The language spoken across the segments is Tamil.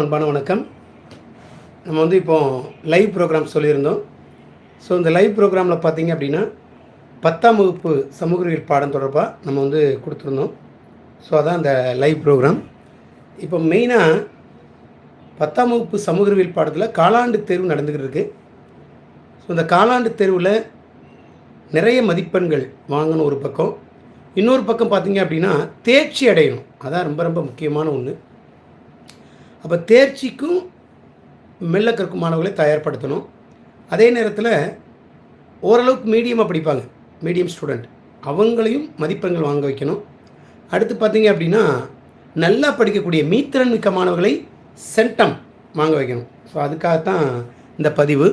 அன்பான வணக்கம். நம்ம வந்து இப்போ லைவ் ப்ரோக்ராம் சொல்லியிருந்தோம். ஸோ இந்த லைவ் ப்ரோக்ராமில் பார்த்தீங்க அப்படின்னா பத்தாம் வகுப்பு சமூகவியல் பாடம் தொடர்பாக நம்ம வந்து கொடுத்துருந்தோம். ஸோ அதான் அந்த லைவ் ப்ரோக்ராம் இப்போ மெயினாக பத்தாம் வகுப்பு சமூகவியல் பாடத்தில் காலாண்டு தேர்வு நடந்துக்கிட்டு இருக்குது ஸோ இந்த காலாண்டு தேர்வில் நிறைய மதிப்பெண்கள் வாங்கணும் ஒரு பக்கம். இன்னொரு பக்கம் பார்த்தீங்க அப்படின்னா தேர்ச்சி அடையணும். அதான் ரொம்ப ரொம்ப முக்கியமான ஒன்று அப்போ தேர்ச்சிக்கும் மெல்ல கற்கும் மாணவர்களை தயார்படுத்தணும். அதே நேரத்தில் ஓரளவுக்கு மீடியமாக படிப்பாங்க. மீடியம் ஸ்டூடெண்ட் அவங்களையும் மதிப்பெண்கள் வாங்க வைக்கணும். அடுத்து பார்த்தீங்க அப்படின்னா நல்லா படிக்கக்கூடிய மீத்திறன் மிக்க மாணவர்களை சென்டம் வாங்க வைக்கணும். ஸோ அதுக்காகத்தான் இந்த பதிவு.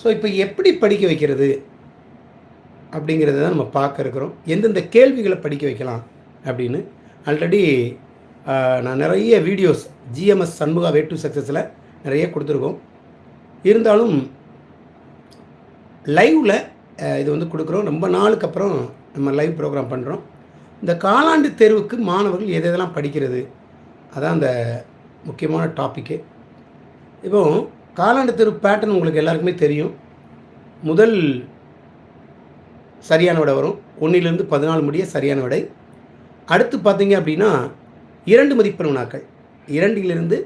ஸோ இப்போ எப்படி படிக்க வைக்கிறது அப்படிங்கிறத தான் நம்ம பார்க்க இருக்கிறோம். எந்தெந்த கேள்விகளை படிக்க வைக்கலாம் அப்படின்னு. ஆல்ரெடி நான் நிறைய videos GMS Shanmuga way to சக்ஸஸில் நிறைய கொடுத்துருக்கோம். இருந்தாலும் லைவில் இது வந்து கொடுக்குறோம். ரொம்ப நாளுக்கு அப்புறம் நம்ம லைவ் ப்ரோக்ராம் பண்ணுறோம் இந்த காலாண்டு தேர்வுக்கு மாணவர்கள் எது எதெல்லாம் படிக்கிறது? அதான் அந்த முக்கியமான டாப்பிக்கு இப்போ காலாண்டு தேர்வு பேட்டர்ன் உங்களுக்கு எல்லாருக்குமே தெரியும். முதல் சரியான விடை வரும். ஒன்றிலிருந்து பதினாலு முடிய சரியான விடை. அடுத்து பார்த்தீங்க அப்படின்னா இரண்டு மதிப்பெண் வினாக்கள் இரண்டிலிருந்து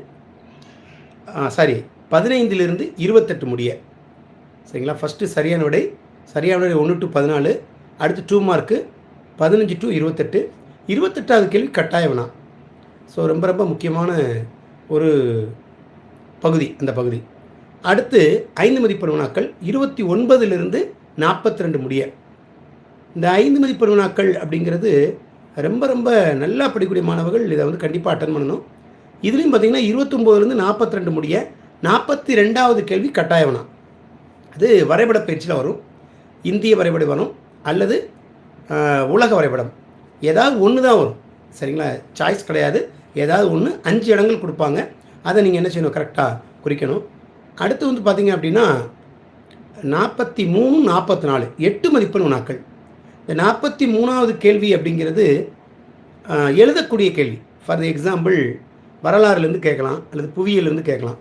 சாரி பதினைந்திலிருந்து இருபத்தெட்டு முடிய. சரிங்களா? ஃபஸ்ட்டு சரியான விடை. சரியான விடை ஒன்று டு பதினாலு. அடுத்து டூ மார்க்கு பதினஞ்சு டு இருபத்தெட்டு. இருபத்தெட்டாவது கேள்வி கட்டாய வினா. ஸோ ரொம்ப ரொம்ப முக்கியமான ஒரு பகுதி அந்த பகுதி. அடுத்து ஐந்து மதிப்பெண் வினாக்கள் இருபத்தி ஒன்பதிலிருந்து நாற்பத்தி ரெண்டு முடிய. இந்த ஐந்து மதிப்பெண் வினாக்கள் அப்படிங்கிறது ரொம்ப ரொம்ப நல்லா படிக்கக்கூடிய மாணவர்கள் இதை வந்து கண்டிப்பாக அட்டன் பண்ணணும். இதுலேயும் பார்த்தீங்கன்னா இருபத்தொம்போதுலேருந்து நாற்பத்தி ரெண்டு முடிய நாற்பத்தி ரெண்டாவது கேள்வி கட்டாயவனா அது வரைபட பயிற்சியில் வரும். இந்திய வரைபடம் வரும். அல்லது உலக வரைபடம். ஏதாவது ஒன்று தான் வரும். சரிங்களா? சாய்ஸ் கிடையாது. ஏதாவது ஒன்று அஞ்சு இடங்கள் கொடுப்பாங்க. அதை நீங்கள் என்ன செய்யணும்? கரெக்டாக குறிக்கணும். அடுத்து வந்து பார்த்தீங்க அப்படின்னா நாற்பத்தி மூணு நாற்பத்தி நாலு. எட்டு மதிப்பெண் வினாக்கள் இந்த நாற்பத்தி மூணாவது கேள்வி அப்படிங்கிறது எழுதக்கூடிய கேள்வி. ஃபார் எக்ஸாம்பிள் வரலாறுலேருந்து கேட்கலாம் அல்லது புவியிலேருந்து கேட்கலாம்.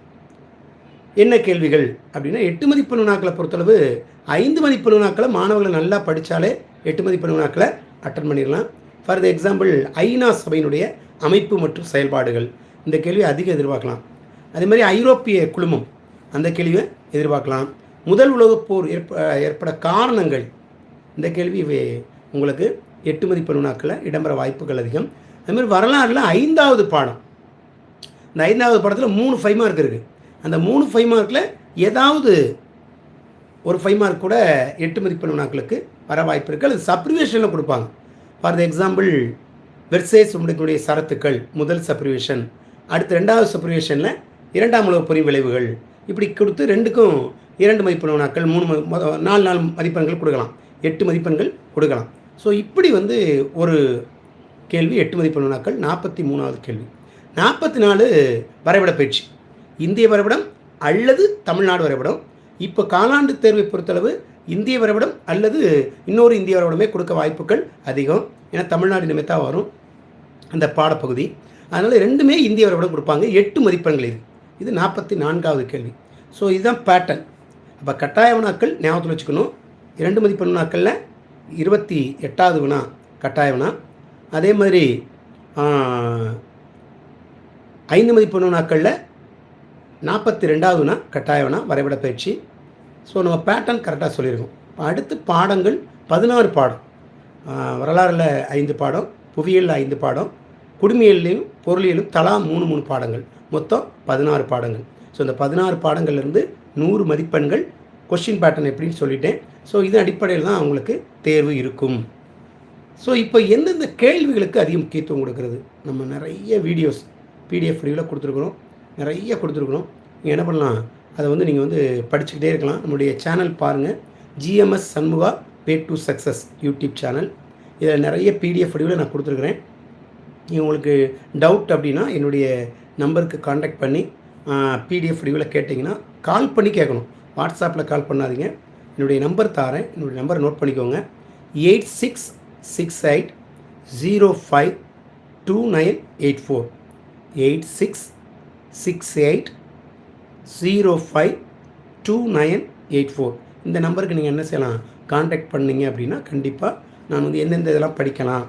என்ன கேள்விகள் அப்படின்னா எட்டு மதிப்பு நுணாக்களை பொறுத்தளவு ஐந்து மதிப்பு நுணாக்களை மாணவர்கள் நல்லா படித்தாலே எட்டு மதிப்பு நுணாக்களை அட்டன் பண்ணிடலாம். ஃபார் த எக்ஸாம்பிள் ஐநா சபையினுடைய அமைப்பு மற்றும் செயல்பாடுகள். இந்த கேள்வி அதிகம் எதிர்பார்க்கலாம். அதே மாதிரி ஐரோப்பிய குழுமம் அந்த கேள்வியை எதிர்பார்க்கலாம். முதல் உலகப் போர் ஏற்ப ஏற்பட காரணங்கள் இந்த கேள்வி உங்களுக்கு எட்டு மதிப்பெண் வினாக்களில் இடம்பெற வாய்ப்புகள் அதிகம். அதுமாதிரி வரலாறில் ஐந்தாவது பாடம். இந்த ஐந்தாவது பாடத்தில் மூணு ஃபைவ் மார்க் இருக்குது அந்த மூணு ஃபைவ் மார்க்கில் ஏதாவது ஒரு ஃபைவ் மார்க் கூட எட்டு மதிப்பெண் வினாக்களுக்கு வர வாய்ப்பு இருக்குது அது சப்ரிவேஷனில் கொடுப்பாங்க. ஃபார் த எக்ஸாம்பிள் வெர்சேஸ் உங்களுடைய சரத்துக்கள் முதல் சப்ரிவேஷன் அடுத்து ரெண்டாவது சப்ரிவேஷனில் இரண்டாம் உலக பொறி விளைவுகள். இப்படி கொடுத்து ரெண்டுக்கும் இரண்டு மதிப்பெண் நாட்கள் மூணு நாலு நாலு மதிப்பெண்கள் கொடுக்கலாம். எட்டு மதிப்பெண்கள் கொடுக்கலாம். ஸோ இப்படி வந்து ஒரு கேள்வி எட்டு மதிப்பெண் வினாக்கள் நாற்பத்தி மூணாவது கேள்வி. நாற்பத்தி நாலு வரைபட பயிற்சி. இந்திய வரைபடம் அல்லது தமிழ்நாடு வரைபடம். இப்போ காலாண்டு தேர்வை பொறுத்தளவு இந்திய வரைபடம் அல்லது இன்னொரு இந்திய வரைபடமே கொடுக்க வாய்ப்புகள் அதிகம். ஏன்னா தமிழ்நாடு இனிமேத்தான் வரும். அந்த பாடப்பகுதி. அதனால் ரெண்டுமே இந்திய வரைபடம் கொடுப்பாங்க. எட்டு மதிப்பெண்கள் இது. இது நாற்பத்தி நான்காவது கேள்வி. ஸோ இதுதான் பேட்டர்ன் அப்போ கட்டாய வினாக்கள் ஞாபகத்தில் வச்சுக்கணும். இரண்டு மதிப்பெண் வினாக்களில் இருபத்தி எட்டாவது வினா கட்டாய வினா. அதே மாதிரி ஐந்து மதிப்பெண் வினாக்களில் நாற்பத்தி ரெண்டாவது வினா கட்டாய வினா வரைபட பயிற்சி. ஸோ நம்ம பேட்டர்ன் கரெக்டாக சொல்லியிருக்கோம். அடுத்து பாடங்கள் பதினாறு பாடம். வரலாறில் ஐந்து பாடம் புவியியலில் ஐந்து பாடம் குடிமையிலையும் பொருளியலும் தலா மூணு மூணு பாடங்கள். மொத்தம் பதினாறு பாடங்கள். ஸோ இந்த பதினாறு பாடங்கள்லேருந்து நூறு மதிப்பெண்கள் கொஷின் பேட்டர்ன் எப்படின்னு சொல்லிட்டேன். ஸோ இதன் அடிப்படையில் தான் அவங்களுக்கு தேர்வு இருக்கும். ஸோ இப்போ எந்தெந்த கேள்விகளுக்கு அதிக முக்கியத்துவம் கொடுக்கறது? நம்ம நிறைய வீடியோஸ் பிடிஎஃப் வடிவில் கொடுத்துருக்குறோம். நிறைய கொடுத்துருக்குறோம். நீங்கள் என்ன பண்ணலாம்? அதை வந்து நீங்கள் வந்து படிச்சுக்கிட்டே இருக்கலாம். நம்மளுடைய சேனல் பாருங்கள் GMS Shanmuga way to success YouTube channel இதில் நிறைய பிடிஎஃப் வடிவில் நான் கொடுத்துருக்குறேன். நீங்கள் உங்களுக்கு டவுட் அப்படின்னா என்னுடைய நம்பருக்கு காண்டாக்ட் பண்ணி பிடிஎஃப் வடிவில் கேட்டிங்கன்னா கால் பண்ணி கேட்கணும். வாட்ஸ்அப்பில் கால் பண்ணாதீங்க. என்னுடைய நம்பர் தாரேன் என்னுடைய நம்பரை நோட் பண்ணிக்கோங்க. Eight six six eight zero five two nine eight four. Eight six six eight zero five two nine eight four. இந்த நம்பருக்கு நீங்கள் என்ன செய்யலாம்? காண்டாக்ட் பண்ணீங்க அப்படின்னா கண்டிப்பாக நான் வந்து எந்தெந்த இதெல்லாம் படிக்கலாம்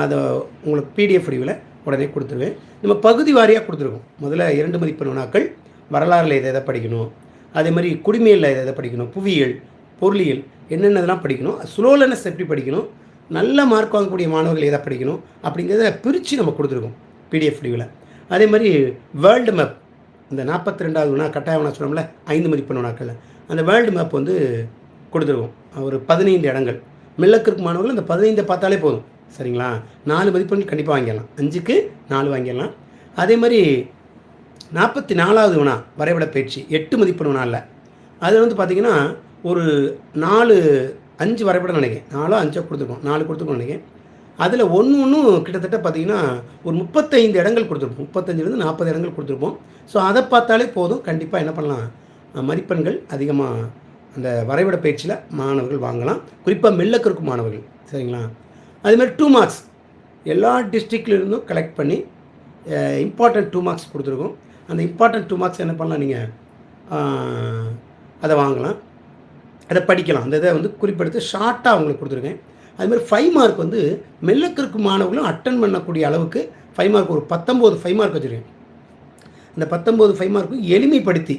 அதை உங்களுக்கு பிடிஎஃப் வடிவில் உடனே கொடுத்துருவேன். நம்ம பகுதி வாரியாக கொடுத்துருக்கோம். முதல்ல இரண்டு மதிப்பெண் வினாக்கள் வரலாறில் எதை எதை படிக்கணும் அதே மாதிரி குடிமையில் எதை எதை படிக்கணும். புவியியல் பொருளியல் என்னென்னதெல்லாம் படிக்கணும்? ஸ்லோலனஸ் எப்படி படிக்கணும்? நல்ல மார்க் வாங்கக்கூடிய மாணவர்கள் எதை படிக்கணும்? அப்படிங்கிறத பிரித்து நம்ம கொடுத்துருக்கோம் பிடிஎஃப் வடிவில் அதே மாதிரி வேர்ல்டு மேப் இந்த நாற்பத்தி ரெண்டாவது வினா கட்டாய வினா சொன்னோம்ல ஐந்து மதிப்பெண் வினாக்கள் அந்த வேர்ல்டு மேப் வந்து கொடுத்துருவோம் ஒரு பதினைந்து இடங்கள். மில்லக்கிற்கு மாணவர்கள் இந்த பதினைந்தை பார்த்தாலே போதும். சரிங்களா? நாலு மதிப்பெண்கள் கண்டிப்பாக வாங்கிடலாம். அஞ்சுக்கு நாலு வாங்கிடலாம். அதே மாதிரி நாற்பத்தி நாலாவது வினா வரைபட பயிற்சி எட்டு மதிப்பெண் வினா இல்லை. அதில் வந்து பார்த்திங்கன்னா ஒரு நாலு அஞ்சு வரைபடம் நினைக்கிறேன். நாலோ அஞ்சோ கொடுத்துருக்கோம். நாலு கொடுத்துருக்கோம் நினைக்கிறேன். அதில் ஒன்று ஒன்றும் கிட்டத்தட்ட பார்த்திங்கன்னா ஒரு முப்பத்தைந்து இடங்கள் கொடுத்துருப்போம். முப்பத்தஞ்சிலேருந்து நாற்பது இடங்கள் கொடுத்துருப்போம். ஸோ அதை பார்த்தாலே போதும். கண்டிப்பாக என்ன பண்ணலாம்? மதிப்பெண்கள் அதிகமாக அந்த வரைபட பயிற்சியில் மாணவர்கள் வாங்கலாம். குறிப்பாக மெல்லக்கருக்கும் மாணவர்கள். சரிங்களா? அதுமாதிரி டூ மார்க்ஸ் எல்லா டிஸ்ட்ரிக்ட்லேருந்தும் கலெக்ட் பண்ணி இம்பார்ட்டன்ட் டூ மார்க்ஸ் கொடுத்துருக்கோம். அந்த இம்பார்ட்டன்ட் டூ மார்க்ஸ் என்ன பண்ணலாம் நீங்கள் அதை வாங்கலாம். அதை படிக்கலாம். அந்த இதை வந்து குறிப்பெடுத்து ஷார்ட்டாக அவங்களுக்கு கொடுத்துருக்கேன். அதுமாதிரி ஃபைவ் மார்க் வந்து மெல்லக்கிற்கு மாணவர்களும் அட்டன் பண்ணக்கூடிய அளவுக்கு ஃபைவ் மார்க் ஒரு பத்தொம்போது ஃபைவ் மார்க் வச்சுருக்கேன். அந்த பத்தொம்போது ஃபைவ் மார்க்கும் எளிமைப்படுத்தி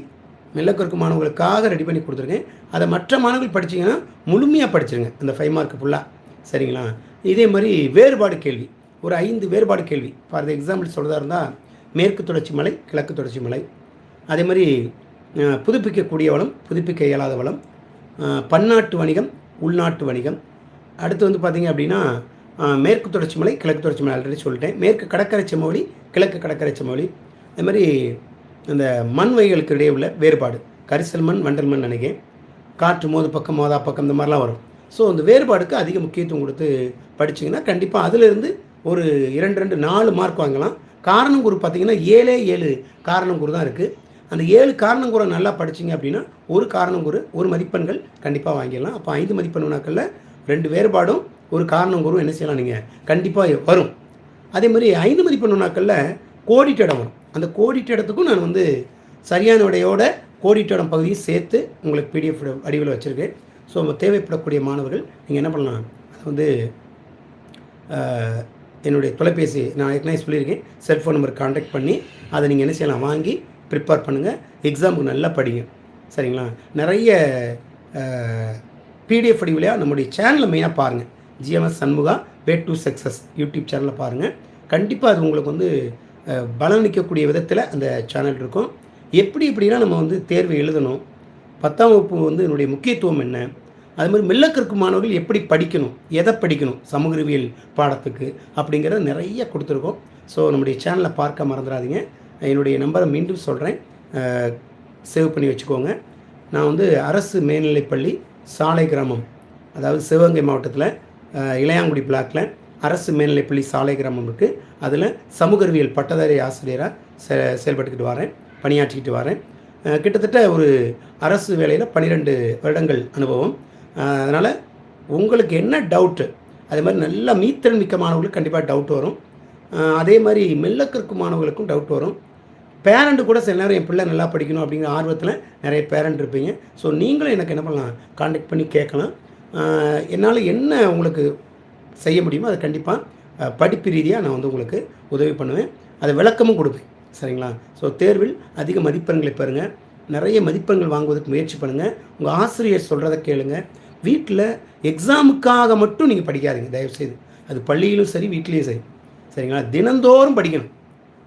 மெல்லக்கிற்கு மாணவர்களுக்காக ரெடி பண்ணி கொடுத்துருக்கேன். அதை மற்ற மாணவர்கள் படிச்சிங்கன்னா முழுமையாக படிச்சிருங்க அந்த ஃபைவ் மார்க் ஃபுல்லாக சரிங்களா? இதே மாதிரி வேறுபாடு கேள்வி. ஒரு ஐந்து வேறுபாடு கேள்வி. ஃபார் எக்ஸாம்பிள் சொல்கிறதா இருந்தால் மேற்கு தொடர்ச்சி மலை கிழக்கு தொடர்ச்சி மலை. அதே மாதிரி புதுப்பிக்கக்கூடிய வளம் புதுப்பிக்க இயலாத வளம் பன்னாட்டு வணிகம் உள்நாட்டு வணிகம். அடுத்து வந்து பார்த்திங்க அப்படின்னா மேற்கு தொடர்ச்சி மலை கிழக்கு தொடர்ச்சி மலை ஆல்ரெடி சொல்லிட்டேன். மேற்கு கடற்கரை செம்மொழி கிழக்கு கடற்கரை செம்மொழி. அது மாதிரி அந்த மண் வகைகளுக்கு இடையே உள்ள வேறுபாடு. கரிசல் மண் வண்டல் மண் நினைக்கிறேன். காற்று மோது பக்கம் மோதா பக்கம் இந்த மாதிரிலாம் வரும். ஸோ அந்த வேறுபாடுக்கு அதிக முக்கியத்துவம் கொடுத்து படிச்சிங்கன்னா கண்டிப்பாக அதிலிருந்து ஒரு இரண்டு ரெண்டு நாலு மார்க் வாங்கலாம். காரணம் கூறு பார்த்தீங்கன்னா ஏழே ஏழு காரணம் தான் இருக்குது அந்த ஏழு காரணம் நல்லா படிச்சிங்க அப்படின்னா ஒரு காரணங்குறு ஒரு மதிப்பெண்கள் கண்டிப்பாக வாங்கிடலாம். அப்போ ஐந்து மதிப்பெண் வினாக்களில் ரெண்டு வேறுபாடும் ஒரு காரணங்குறும் என்ன செய்யலாம் நீங்கள் கண்டிப்பாக வரும். அதே மாதிரி ஐந்து மதிப்பெண் வினாக்களில் கோடிட்ட இடம் வரும். அந்த கோடிட்ட இடத்துக்கும் நான் வந்து சரியான விடையோட கோடிட்ட இடம் பகுதியும் சேர்த்து உங்களுக்கு பிடிஎஃப் அடிவில் வச்சுருக்கேன். ஸோ தேவைப்படக்கூடிய மாணவர்கள் நீங்கள் என்ன பண்ணலாம்? அதை வந்து என்னுடைய தொலைபேசி நான் ஏற்கனவே சொல்லியிருக்கேன். செல்ஃபோன் நம்பர் காண்டாக்ட் பண்ணி அதை நீங்கள் என்ன செய்யலாம் வாங்கி ப்ரிப்பேர் பண்ணுங்கள் எக்ஸாமுக்கு நல்லா படிங்க. சரிங்களா? நிறைய பிடிஎஃப் வடிவிலையாக நம்முடைய சேனலில் மெயினாக பாருங்கள் GMS Shanmuga way to success YouTube சேனலில் பாருங்கள் கண்டிப்பாக அது உங்களுக்கு வந்து பலனளிக்கக்கூடிய விதத்தில் அந்த சேனல் இருக்கும். எப்படி எப்படின்னா நம்ம வந்து தேர்வு எழுதணும். பத்தாம் வகுப்பு வந்து என்னுடைய முக்கியத்துவம் என்ன? அது மாதிரி மில்லக்கிற்கு மாணவர்கள் எப்படி படிக்கணும் எதை படிக்கணும் சமூக அறிவியல் பாடத்துக்கு அப்படிங்கிறத நிறைய கொடுத்துருக்கோம். ஸோ நம்முடைய சேனலை பார்க்க மறந்துடாதீங்க. என்னுடைய நம்பரை மீண்டும் சொல்கிறேன் சேவ் பண்ணி வச்சுக்கோங்க. நான் வந்து அரசு மேல்நிலைப்பள்ளி சாலை கிராமம் அதாவது சிவகங்கை மாவட்டத்தில் இளையாங்குடி பிளாக்கில் அரசு மேல்நிலைப்பள்ளி சாலை கிராமம் இருக்குது அதில் சமூக அறிவியல் பட்டதாரி ஆசிரியராக செ செயல்பட்டுக்கிட்டு வரேன் பணியாற்றிக்கிட்டு வரேன். கிட்டத்தட்ட ஒரு அரசு வேலையில் பன்னிரெண்டு வருடங்கள் அனுபவம். அதனால் உங்களுக்கு என்ன டவுட்டு அதே மாதிரி நல்லா மீத்திறன் மிக்க மாணவர்களுக்கு கண்டிப்பாக டவுட் வரும் அதே மாதிரி மெல்லக்கிற்கு மாணவர்களுக்கும் டவுட் வரும். பேரண்ட்டு கூட சில நேரம் என் பிள்ளை நல்லா படிக்கணும் அப்படிங்கிற ஆர்வத்தில் நிறைய பேரண்ட் இருப்பீங்க. ஸோ நீங்களும் எனக்கு என்ன பண்ணலாம்? காண்டாக்ட் பண்ணி கேட்கலாம். என்னால் என்ன உங்களுக்கு செய்ய முடியுமோ அதை கண்டிப்பாக படிப்பு ரீதியாக நான் வந்து உங்களுக்கு உதவி பண்ணுவேன். அதை விளக்கமும் கொடுப்பேன். சரிங்களா? ஸோ தேர்வில் அதிக மதிப்பெண்களை பெறுங்கள் நிறைய மதிப்பெண்கள் வாங்குவதற்கு முயற்சி பண்ணுங்கள் உங்கள் ஆசிரியர் சொல்கிறத கேளுங்க. வீட்டில் எக்ஸாமுக்காக மட்டும் நீங்கள் படிக்காதீங்க தயவுசெய்து. அது பள்ளியிலும் சரி வீட்லேயும் சரி. சரிங்களா? தினந்தோறும் படிக்கணும்.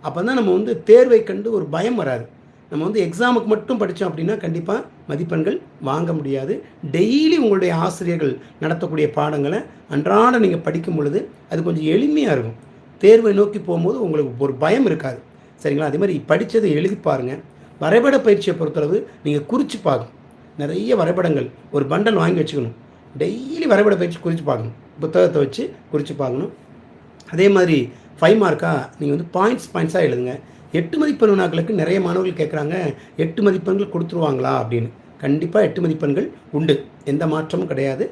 அப்போ தான் நம்ம வந்து தேர்வை கண்டு ஒரு பயம் வராது. நம்ம வந்து எக்ஸாமுக்கு மட்டும் படித்தோம் அப்படின்னா கண்டிப்பாக மதிப்பெண்கள் வாங்க முடியாது. டெய்லி உங்களுடைய ஆசிரியர்கள் நடத்தக்கூடிய பாடங்களை அன்றாட நீங்கள் படிக்கும் பொழுது அது கொஞ்சம் எளிமையாக இருக்கும். தேர்வை நோக்கி போகும்போது உங்களுக்கு ஒரு பயம் இருக்காது. சரிங்களா? அதே மாதிரி படித்ததை எழுதி பாருங்கள் வரைபட பயிற்சியை பொறுத்தளவு நீங்கள் குறித்து பார்க்கணும். நிறைய வரைபடங்கள் ஒரு பண்டல் வாங்கி வச்சுக்கணும். டெய்லி வரைபட பயிற்சி குறித்து பார்க்கணும். புத்தகத்தை வச்சு குறித்து பார்க்கணும். அதே மாதிரி ஃபைவ் மார்க்காக நீங்கள் வந்து பாயிண்ட்ஸ் பாயிண்ட்ஸாக எழுதுங்க. எட்டு மதிப்பெண் வினாக்களுக்கு நிறைய மாணவர்கள் கேட்குறாங்க. எட்டு மதிப்பெண்கள் கொடுத்துருவாங்களா அப்படின்னு. கண்டிப்பாக எட்டு மதிப்பெண்கள் உண்டு. எந்த மாற்றமும் கிடையாது.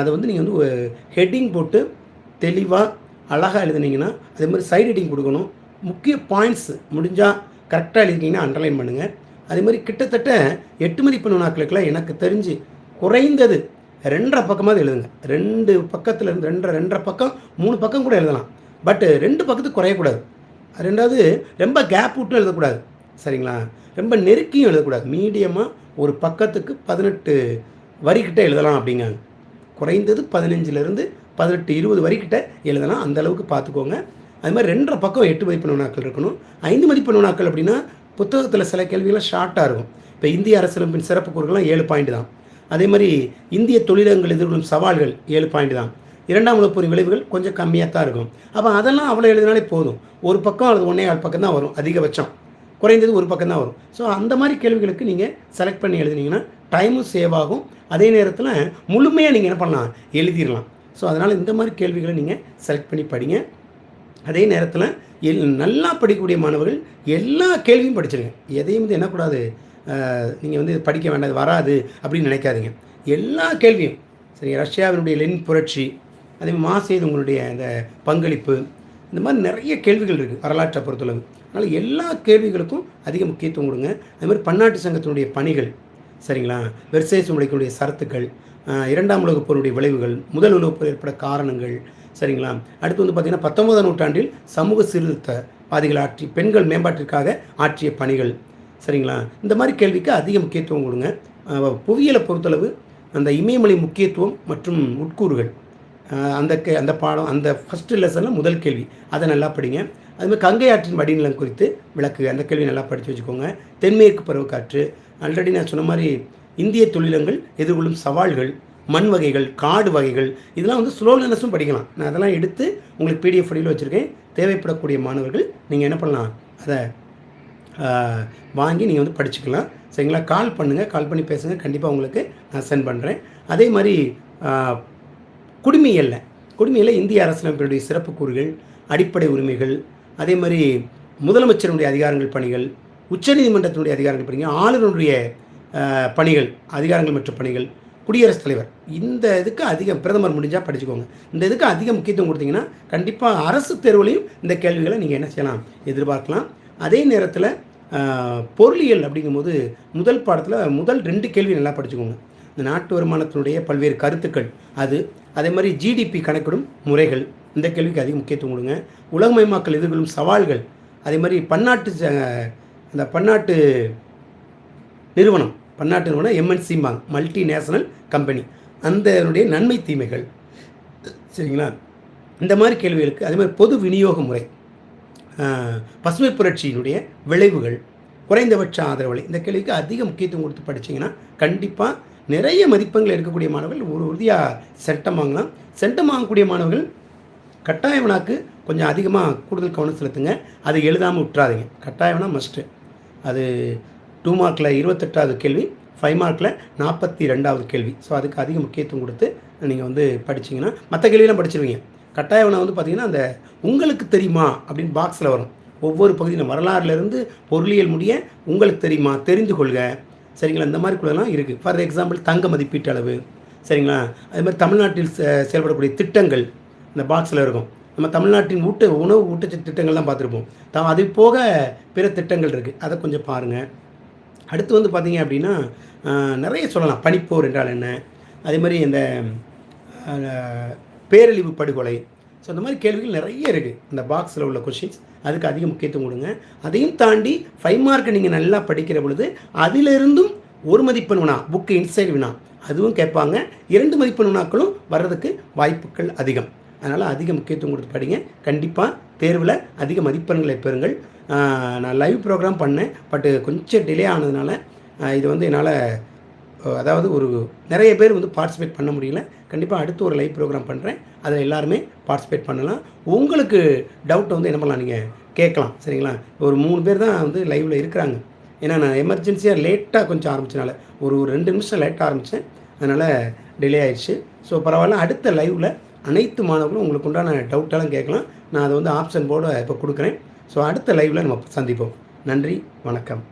அதை வந்து நீங்கள் வந்து ஹெட்டிங் போட்டு தெளிவாக அழகாக எழுதுனீங்கன்னா அதே மாதிரி சைட் ஹெட்டிங் கொடுக்கணும். முக்கிய பாயிண்ட்ஸ் முடிஞ்சால் கரெக்டாக எழுதிக்கிங்கன்னா அண்டர்லைன் பண்ணுங்கள் அதே மாதிரி கிட்டத்தட்ட எட்டு மதிப்பெண் வினாக்களுக்கெல்லாம் எனக்கு தெரிஞ்சு குறைந்தது ரெண்டரை பக்கமாவது எழுதுங்க. ரெண்டு பக்கத்தில் இருந்து ரெண்டரை ரெண்டரை பக்கம் மூணு பக்கம் கூட எழுதலாம். பட்டு ரெண்டு பக்கத்துக்கு குறையக்கூடாது. ரெண்டாவது ரொம்ப கேப் விட்டும் எழுதக்கூடாது. சரிங்களா? ரொம்ப நெருக்கியும் எழுதக்கூடாது. மீடியமாக ஒரு பக்கத்துக்கு பதினெட்டு வரிக்கிட்ட எழுதலாம் அப்படிங்காங்க குறைந்தது பதினஞ்சுலேருந்து பதினெட்டு இருபது வரிக்கிட்ட எழுதலாம். அந்த அளவுக்கு பார்த்துக்கோங்க. அது மாதிரி ரெண்டரை பக்கம் எட்டு மதிப்பெண் வினாக்கள் இருக்கணும். ஐந்து மதிப்பெண் வினாக்கள் அப்படின்னா புத்தகத்தில் சில கேள்விகள்லாம் ஷார்ட்டாக இருக்கும். இப்போ இந்திய அரசியலமைப்பின் சிறப்பு கூறுகள்லாம் ஏழு பாயிண்ட் தான். அதே மாதிரி இந்திய தொழிலகங்கள் எதிர்கொள்ளும் சவால்கள் ஏழு பாயிண்ட் தான். இரண்டாம் உலகப்போரின் விளைவுகள் கொஞ்சம் கம்மியாக தான் இருக்கும். அப்போ அதெல்லாம் அவ்வளோ எழுதினாலே போதும். ஒரு பக்கம் அல்லது ஒன்றே ஆள் பக்கம் தான் வரும் அதிகபட்சம். குறைந்தது ஒரு பக்கம் தான் வரும். ஸோ அந்த மாதிரி கேள்விகளுக்கு நீங்கள் செலக்ட் பண்ணி எழுதுனீங்கன்னா டைமும் சேவ் ஆகும். அதே நேரத்தில் முழுமையாக நீங்கள் என்ன பண்ணலாம்? எழுதிடலாம் ஸோ அதனால் இந்த மாதிரி கேள்விகளை நீங்கள் செலக்ட் பண்ணி படிங்க. அதே நேரத்தில் எல் நல்லா படிக்கக்கூடிய மாணவர்கள் எல்லா கேள்வியும் படிச்சிருங்க. எதையும் வந்து என்னக்கூடாது நீங்கள் வந்து படிக்க வேண்டாம் வராது அப்படின்னு நினைக்காதீங்க. எல்லா கேள்வியும். சரி ரஷ்யாவினுடைய லென் புரட்சி அதே மாதிரி மாசேது உங்களுடைய அந்த பங்களிப்பு இந்த மாதிரி நிறைய கேள்விகள் இருக்குது வரலாற்றை பொறுத்தளவு. அதனால் எல்லா கேள்விகளுக்கும் அதிக முக்கியத்துவம் கொடுங்க. அது மாதிரி பன்னாட்டு சங்கத்தினுடைய பணிகள் சரிங்களா? வெர்சேஸ் உடைக்கக்கூடிய சரத்துக்கள் இரண்டாம் உலகப் போருடைய விளைவுகள் முதல் உலகப் போர் ஏற்பட காரணங்கள் சரிங்களா? அடுத்து வந்து பார்த்திங்கன்னா பத்தொன்பதாம் நூற்றாண்டில் சமூக சீர்திருத்த பாதிகள் ஆற்றி பெண்கள் மேம்பாட்டிற்காக ஆற்றிய பணிகள் சரிங்களா? இந்த மாதிரி கேள்விக்கு அதிக முக்கியத்துவம் கொடுங்க. புவியியலை பொறுத்தளவு அந்த இமயமலை முக்கியத்துவம் மற்றும் உட்கூறுகள் அந்த கே அந்த பாடம் அந்த ஃபஸ்ட்டு லெசனில் முதல் கேள்வி. அதை நல்லா படிங்க. அதுமாதிரி கங்கை ஆற்றின் வடிநிலம் குறித்து விளக்கு அந்த கேள்வி நல்லா படித்து வச்சுக்கோங்க. தென்மேற்கு பருவக்காற்று. ஆல்ரெடி நான் சொன்ன மாதிரி இந்திய தொழிலங்கள் எதிர்கொள்ளும் சவால்கள் மண் வகைகள் காடு வகைகள் இதெல்லாம் வந்து ஸ்லோ லேர்னஸும் படிக்கலாம். நான் அதெல்லாம் எடுத்து உங்களுக்கு பிடிஎஃப் வடிவில் வச்சுருக்கேன். தேவைப்படக்கூடிய மாணவர்கள் நீங்கள் என்ன பண்ணலாம்? அதை வாங்கி நீங்கள் வந்து படிச்சுக்கலாம். சரிங்களா? கால் பண்ணுங்கள் கால் பண்ணி பேசுங்க. கண்டிப்பாக உங்களுக்கு நான் சென்ட் பண்ணுறேன் அதே மாதிரி குடிமையல்ல குடிமையில் இந்திய அரசியலமைப்பினுடைய சிறப்பு கூறுகள் அடிப்படை உரிமைகள் அதே மாதிரி முதலமைச்சருடைய அதிகாரங்கள் பணிகள் உச்சநீதிமன்றத்தினுடைய அதிகாரங்கள் பணிகள் ஆளுநருடைய பணிகள் அதிகாரங்கள் மற்றும் பணிகள். குடியரசுத் தலைவர். இந்த இதுக்கு அதிகம் பிரதமர் முடிஞ்சால் படிச்சுக்கோங்க. இந்த இதுக்கு அதிக முக்கியத்துவம் கொடுத்தீங்கன்னா கண்டிப்பாக அரசு தேர்வுலையும் இந்த கேள்விகளை நீங்கள் என்ன செய்யலாம்? எதிர்பார்க்கலாம். அதே நேரத்தில் பொருளியல் அப்படிங்கும்போது முதல் பாடத்தில் முதல் ரெண்டு கேள்வி நல்லா படிச்சுக்கோங்க. இந்த நாட்டு வருமானத்தினுடைய பல்வேறு கருத்துக்கள் அது அதே மாதிரி ஜிடிபி கணக்கிடும் முறைகள் இந்த கேள்விக்கு அதிக முக்கியத்துவம் கொடுங்க. உலகமயமாக்கல் எதிர்கொள்ளும் சவால்கள் அதே மாதிரி பன்னாட்டு அந்த பன்னாட்டு நிறுவனம் பன்னாட்டு நிறுவனம் எம்என்சி மல்டி நேஷனல் கம்பெனி அந்த நன்மை தீமைகள். சரிங்களா? இந்த மாதிரி கேள்விகளுக்கு அதே மாதிரி பொது விநியோக முறை பசுமை புரட்சியினுடைய விளைவுகள் குறைந்தபட்ச ஆதரவலை இந்த கேள்விக்கு அதிக முக்கியத்துவம் கொடுத்து படித்தீங்கன்னா கண்டிப்பாக நிறைய மதிப்பெண்கள் எடுக்கக்கூடிய மாணவர்கள் ஒரு உறுதியாக சென்டம் வாங்கலாம். சென்டம் வாங்கக்கூடிய மாணவர்கள் கட்டாய வினாக்கு கொஞ்சம் அதிகமாக கூடுதல் கவனம் செலுத்துங்க. அது எழுதாமல் விட்டுறாதீங்க. கட்டாய வினா மஸ்ட்டு அது டூ மார்க்கில் இருபத்தெட்டாவது கேள்வி ஃபைவ் மார்க்கில் நாற்பத்தி ரெண்டாவது கேள்வி. ஸோ அதுக்கு அதிக முக்கியத்துவம் கொடுத்து நீங்கள் வந்து படிச்சிங்கன்னா மற்ற கேள்வியெல்லாம் படிச்சிருவீங்க. கட்டாயம்னா வந்து பார்த்திங்கன்னா அந்த உங்களுக்கு தெரியுமா? அப்படின்னு பாக்ஸில் வரும். ஒவ்வொரு பகுதியிலும் வரலாறுலேருந்து பொருளியல் முடிய உங்களுக்கு தெரியுமா? தெரிந்து கொள்க. சரிங்களா? இந்த மாதிரி கூடலாம் இருக்குது ஃபார் எக்ஸாம்பிள் தங்க மதிப்பீட்டு அளவு. சரிங்களா? அது மாதிரி தமிழ்நாட்டில் செயல்படக்கூடிய திட்டங்கள் இந்த பாக்ஸில் இருக்கும். நம்ம தமிழ்நாட்டின் ஊட்ட உணவு ஊட்டச்சத்து திட்டங்கள்லாம் பார்த்துருப்போம். த அது போக பிற திட்டங்கள் இருக்குது அதை கொஞ்சம் பாருங்கள் அடுத்து வந்து பார்த்திங்க அப்படின்னா நிறைய சொல்லலாம். பனிப்போர் என்றால் என்ன? அதே மாதிரி இந்த பேரழிவு படுகொலை. ஸோ அந்த மாதிரி கேள்விகள் நிறைய இருக்குது இந்த பாக்ஸில் உள்ள கொஷின்ஸ் அதுக்கு அதிக முக்கியத்துவம் கொடுங்க. அதையும் தாண்டி ஃபைவ் மார்க்கை நீங்கள் நல்லா படிக்கிற பொழுது அதிலிருந்தும் ஒரு மதிப்பெண் வினா புக்கு இன்சைட் வினா அதுவும் கேட்பாங்க. இரண்டு மதிப்பெண் வினாக்களும் வர்றதுக்கு வாய்ப்புகள் அதிகம். அதனால் அதிக முக்கியத்துவம் கொடுத்து படிங்க. கண்டிப்பாக தேர்வில் அதிக மதிப்பெண்களை பெறுங்கள். நான் லைவ் ப்ரோக்ராம் பண்ணேன். பட்டு கொஞ்சம் டிலே ஆனதுனால இது வந்து என்னால் அதாவது ஒரு நிறைய பேர் வந்து பார்ட்டிசிபேட் பண்ண முடியல. கண்டிப்பாக அடுத்து ஒரு லைவ் ப்ரோக்ராம் பண்ணுறேன் அதில் எல்லாருமே பார்ட்டிசிபேட் பண்ணலாம். உங்களுக்கு டவுட்டை வந்து என்ன பண்ணலாம்? நீங்கள் கேட்கலாம். சரிங்களா? ஒரு மூணு பேர் தான் வந்து லைவில் இருக்கிறாங்க. ஏன்னா நான் எமர்ஜென்சியாக லேட்டாக கொஞ்சம் ஆரம்பிச்சனால ஒரு ஒரு ரெண்டு நிமிஷம் லேட்டாக ஆரம்பித்தேன் அதனால் டிலே ஆயிடுச்சு. ஸோ பரவாயில்ல. அடுத்த லைவில் அனைத்து மாணவர்களும் உங்களுக்கு உண்டான டவுட்டெல்லாம் கேட்கலாம். நான் அதை வந்து ஆப்ஷன் போர்டு இப்போ கொடுக்குறேன். ஸோ அடுத்த லைவில் நம்ம சந்திப்போம். நன்றி வணக்கம்.